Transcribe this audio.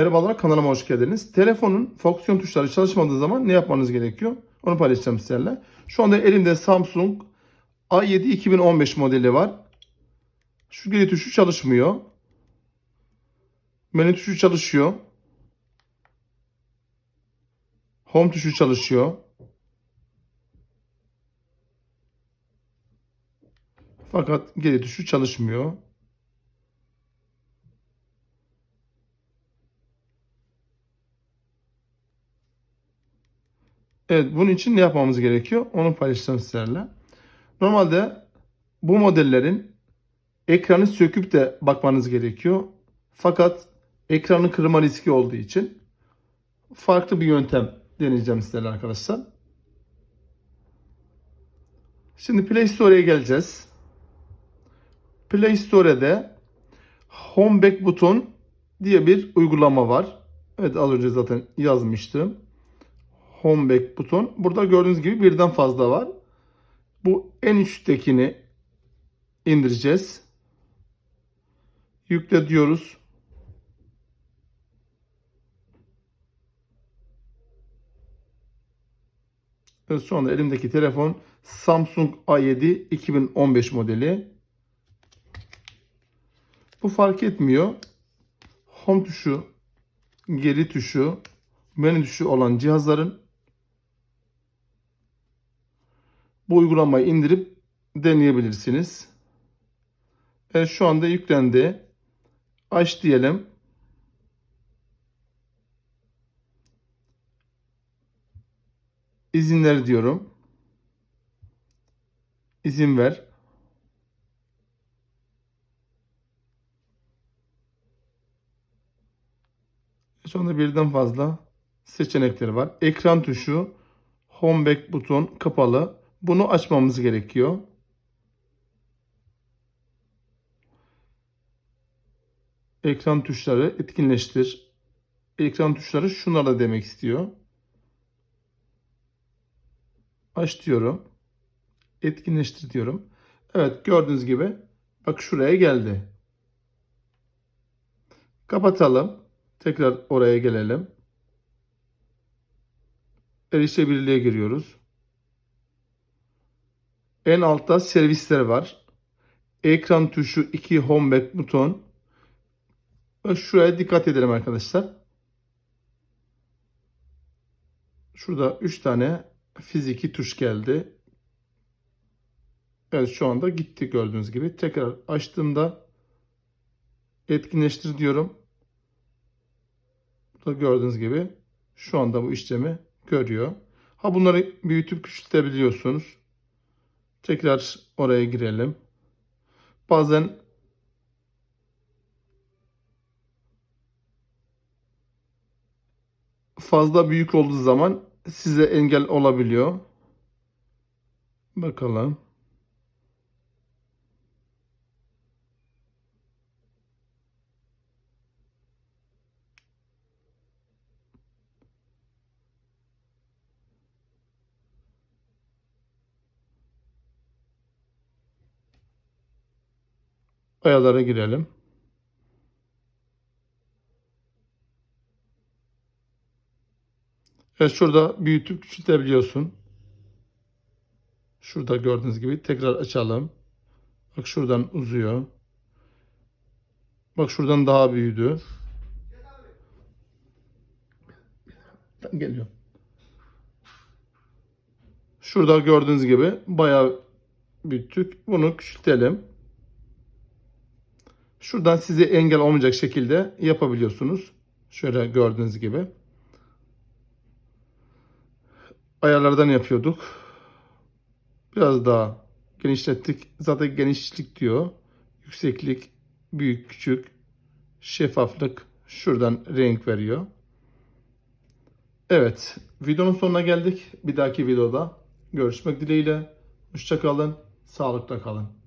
Merhabalar kanalıma hoş geldiniz. Telefonun fonksiyon tuşları çalışmadığı zaman ne yapmanız gerekiyor? Onu paylaşacağım sizlerle. Şu anda elimde Samsung A7 2015 modeli var. Şu geri tuşu çalışmıyor. Menü tuşu çalışıyor. Home tuşu çalışıyor. Fakat geri tuşu çalışmıyor. Evet bunun için ne yapmamız gerekiyor? Onu paylaşacağım sizlerle. Normalde bu modellerin ekranı söküp de bakmanız gerekiyor. Fakat ekranı kırma riski olduğu için farklı bir yöntem deneyeceğim sizlerle arkadaşlar. Şimdi Play Store'ya geleceğiz. Play Store'de Home Back buton diye bir uygulama var. Evet az önce zaten yazmıştım. Home Back buton. Burada gördüğünüz gibi birden fazla var. Bu en üsttekini indireceğiz. Yükle diyoruz. Anda elimdeki telefon Samsung A7 2015 modeli. Bu fark etmiyor. Home tuşu, geri tuşu, menü tuşu olan cihazların bu uygulamayı indirip deneyebilirsiniz. Evet şu anda yüklendi. Aç diyelim. İzinler diyorum. İzin ver. Şu anda birden fazla seçenekleri var. Ekran tuşu, home back buton kapalı. Bunu açmamız gerekiyor. Ekran tuşları etkinleştir. Ekran tuşları şunlarla demek istiyor. Aç diyorum. Etkinleştir diyorum. Evet gördüğünüz gibi bak şuraya geldi. Kapatalım. Tekrar oraya gelelim. Erişebilirliğe giriyoruz. En altta servisler var. Ekran tuşu 2 home back buton. Şuraya dikkat edelim arkadaşlar. Şurada 3 tane fiziki tuş geldi. Evet şu anda gitti gördüğünüz gibi. Tekrar açtığımda etkinleştir diyorum. Burada gördüğünüz gibi şu anda bu işlemi görüyor. Ha bunları büyütüp küçültebiliyorsunuz. Tekrar oraya girelim. Bazen fazla büyük olduğu zaman size engel olabiliyor. Bakalım. Ayarlara girelim. Evet şurada büyütüp küçültebiliyorsun. Şurada gördüğünüz gibi tekrar açalım. Bak şuradan uzuyor. Bak şuradan daha büyüdü. Geliyor. Şurada gördüğünüz gibi bayağı büyüttük. Bunu küçültelim. Şuradan size engel olmayacak şekilde yapabiliyorsunuz. Şöyle gördüğünüz gibi. Ayarlardan yapıyorduk. Biraz daha genişlettik. Zaten genişlik diyor. Yükseklik, büyük, küçük, şeffaflık. Şuradan renk veriyor. Evet, videonun sonuna geldik. Bir dahaki videoda görüşmek dileğiyle. Hoşçakalın, sağlıkla kalın.